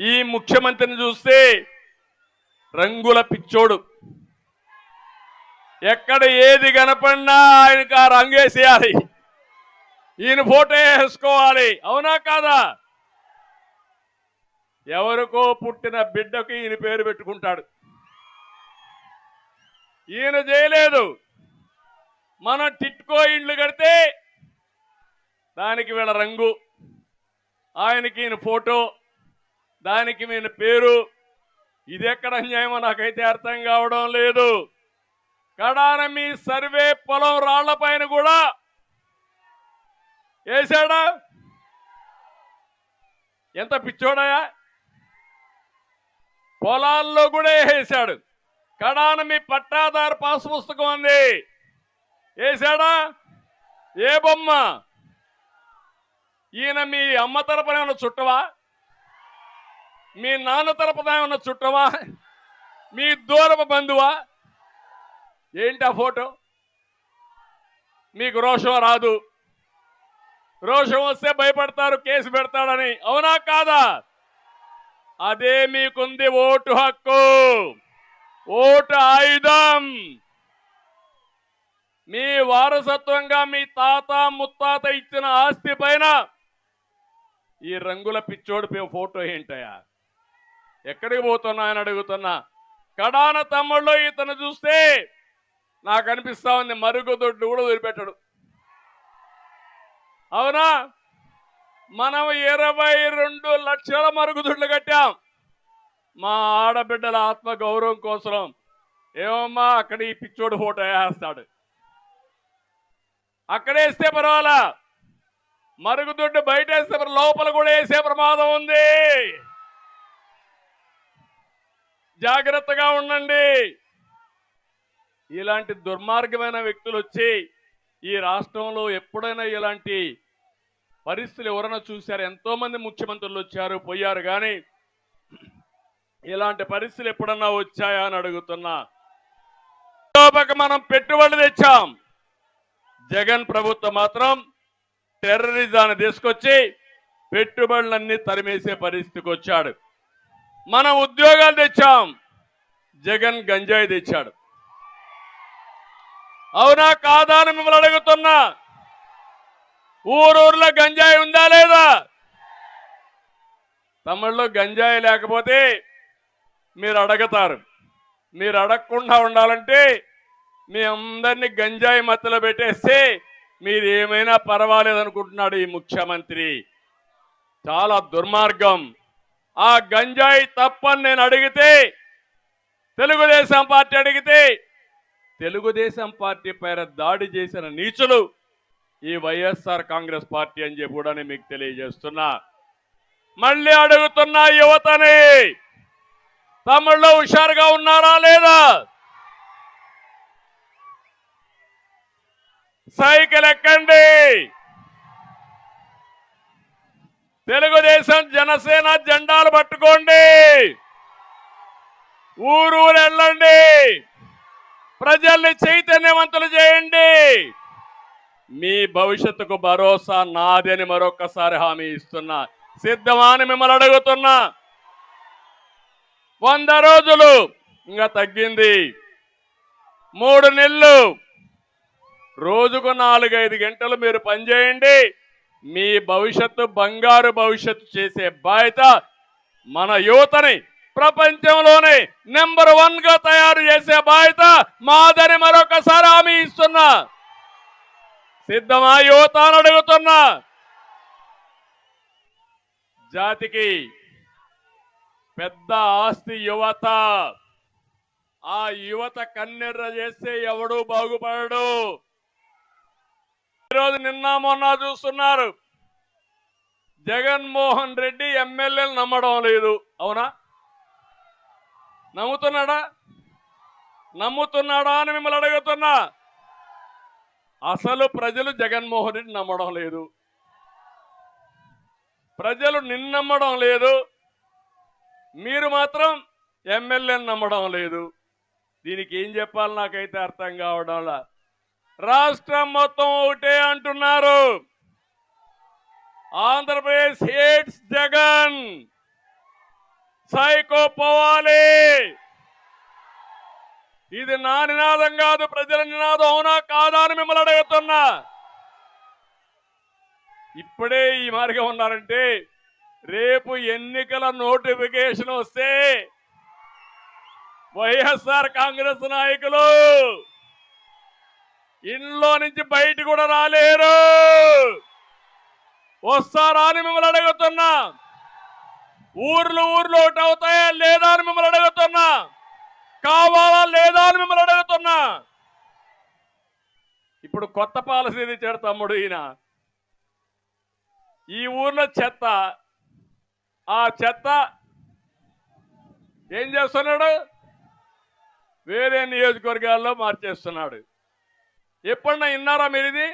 ఈ ముఖ్యమంత్రిని చూస్తే రంగుల పిచ్చోడు. ఎక్కడ ఏది కనపడినా ఆయనకు ఆ రంగేసేయాలి ఈయన ఫోటో వేసుకోవాలి. అవునా కాదా? ఎవరికో పుట్టిన బిడ్డకు ఈయన పేరు పెట్టుకుంటాడు. ఈయన చేయలేదు. మనం టిట్కో ఇండ్లు కడితే దానికి వీళ్ళ రంగు ఆయనకి ఈయన ఫోటో దానికి ఈయన పేరు. ఇది ఎక్కడ అన్యాయమో నాకైతే అర్థం కావడం లేదు. కడాన మీ సర్వే పొలం రాళ్ళ పైన కూడా వేశాడా? ఎంత పిచ్చోడయా? పొలాల్లో కూడా వేసాడు. కడాన మీ పట్టాదారు పాస్ పుస్తకం ఉంది వేశాడా? ఏ బొమ్మ? ఈయన మీ అమ్మ తరపున ఏమన్నా చుట్టవా? మీ నాన్న తరపున ఉన్న చుట్టవా మీ దూరపు బంధువా? ఏంటి ఆ ఫోటో? మీకు రోషం రాదు. రోషం వస్తే భయపడతారు కేసు పెడతాడని. అవునా కాదా? అదే మీకుంది ఓటు హక్కు. ఓటు ఆయుధం. మీ వారసత్వంగా మీ తాత ముత్తాత ఇచ్చిన ఆస్తి పైన ఈ రంగుల పిచ్చోడిపోయే ఫోటో ఏంటయా ఎక్కడికి పోతున్నా అని అడుగుతున్నా. కడాన తమ్ముళ్ళు ఇతను చూస్తే నాకు అనిపిస్తా ఉంది మరుగుదొడ్డు కూడా వదిలిపెట్టడు. అవునా? మనం ఇరవై రెండు లక్షల మరుగుదొడ్లు కట్టాం. మా ఆడబిడ్డల ఆత్మ గౌరవం కోసం ఏమమ్మా అక్కడ ఈ పిచ్చోడు ఫోటో వేస్తాడు. అక్కడేస్తే పర్వాలా? మరుగుదొడ్డు బయట వేస్తే లోపల కూడా వేసే ప్రమాదం ఉంది. జాగ్రత్తగా ఉండండి. ఇలాంటి దుర్మార్గమైన వ్యక్తులు వచ్చి ఈ రాష్ట్రంలో ఎప్పుడైనా ఇలాంటి పరిస్థితులు ఎవరైనా చూశారు? ఎంతో మంది ముఖ్యమంత్రులు వచ్చారు పోయారు కానీ ఇలాంటి పరిస్థితులు ఎప్పుడన్నా వచ్చాయా అని అడుగుతున్నా. మనం పెట్టుబడి తెచ్చాం. జగన్ ప్రభుత్వం మాత్రం టెర్రరిజాన్ని తీసుకొచ్చి పెట్టుబడులన్నీ తరిమేసే పరిస్థితికి వచ్చాడు. మనం ఉద్యోగాలు తెచ్చాం. జగన్ గంజాయి తెచ్చాడు. అవునా కాదా అని మిమ్మల్ని అడుగుతున్నా. ఊరూరులో గంజాయి ఉందా లేదా? తమిళ్ళో గంజాయి లేకపోతే మీరు అడగతారు. మీరు అడగకుండా ఉండాలంటే మీ అందరినీ గంజాయి మత్తులో పెట్టేస్తే మీరు ఏమైనా పర్వాలేదనుకుంటున్నాడు ఈ ముఖ్యమంత్రి. చాలా దుర్మార్గం. ఆ గంజాయి తప్పని నేను అడిగితే తెలుగుదేశం పార్టీ అడిగితే తెలుగుదేశం పార్టీ పైన దాడి చేసిన నీచులు ఈ వైఎస్ఆర్ కాంగ్రెస్ పార్టీ అని చెప్పి కూడా నేను మీకు తెలియజేస్తున్నా. మళ్ళీ అడుగుతున్నా యువతని తమిళ్ళో హుషారుగా ఉన్నారా లేదా? సైకిల్ ఎక్కండి. తెలుగుదేశం జనసేన జెండాలు పట్టుకోండి. ఊరూరు వెళ్ళండి. ప్రజల్ని చైతన్యవంతులు చేయండి. మీ భవిష్యత్తుకు భరోసా నాదని అని మరొకసారి హామీ ఇస్తున్నా. సిద్ధమా అని మిమ్మల్ని అడుగుతున్నా. వంద రోజులు ఇంకా తగ్గింది. మూడు నెలలు. రోజుకు నాలుగైదు గంటలు మీరు పనిచేయండి. మీ భవిష్యత్తు బంగారు భవిష్యత్తు చేసే బాధ్యత మన యువతని ప్రపంచంలోనే నెంబర్ వన్గా తయారు చేసే బాధ్యత మాదని మరొకసారి హామీ ఇస్తున్నా. సిద్ధమా యువత అని అడుగుతున్నా. జాతికి పెద్ద ఆస్తి యువత. ఆ యువత కన్నెర్ర చేస్తే ఎవడూ బాగుపడడు. ఈరోజు నిన్న మొన్న చూస్తున్నారు. జగన్మోహన్ రెడ్డి ఎమ్మెల్యేలు నమ్మడం లేదు. అవునా? నమ్ముతున్నాడా? నమ్ముతున్నాడా అని మిమ్మల్ని అడుగుతున్నా. అసలు ప్రజలు జగన్మోహన్ రెడ్డి నమ్మడం లేదు. ప్రజలు నిన్నమ్మడం లేదు. మీరు మాత్రం ఎమ్మెల్యేని నమ్మడం లేదు. దీనికి ఏం చెప్పాలి నాకైతే అర్థం కావడంలా రాష్ట్రం మొత్తం ఒకటే అంటున్నారు. ఆంధ్రప్రదేశ్ హేట్స్ జగన్. సైకో పోవాలి. ఇది నా నినాదం కాదు ప్రజల నినాదం అవునా కాదా అని మిమ్మల్ని అడుగుతున్నా. ఇప్పుడే ఈ మార్గం ఉన్నారంటే రేపు ఎన్నికల నోటిఫికేషన్ వస్తే వైఎస్ఆర్ కాంగ్రెస్ నాయకులు ఇంట్లో నుంచి బయట కూడా రాలేరు. వస్తారా అని మిమ్మల్ని అడుగుతున్నా. ఊర్లు ఊర్లు ఒకటి అవుతాయా లేదా అని మిమ్మల్ని అడుగుతున్నా. కావాలా లేదా అని మిమ్మల్ని అడుగుతున్నా. ఇప్పుడు కొత్త పాలసీ తెచ్చాడు తమ్ముడు ఈయన? ఈ ఊర్లో చెత్త. ఆ చెత్త ఏం చేస్తున్నాడు? వేరే నియోజకవర్గాల్లో మార్చేస్తున్నాడు. ఎప్పుడన్నా విన్నారా మీరు ఇది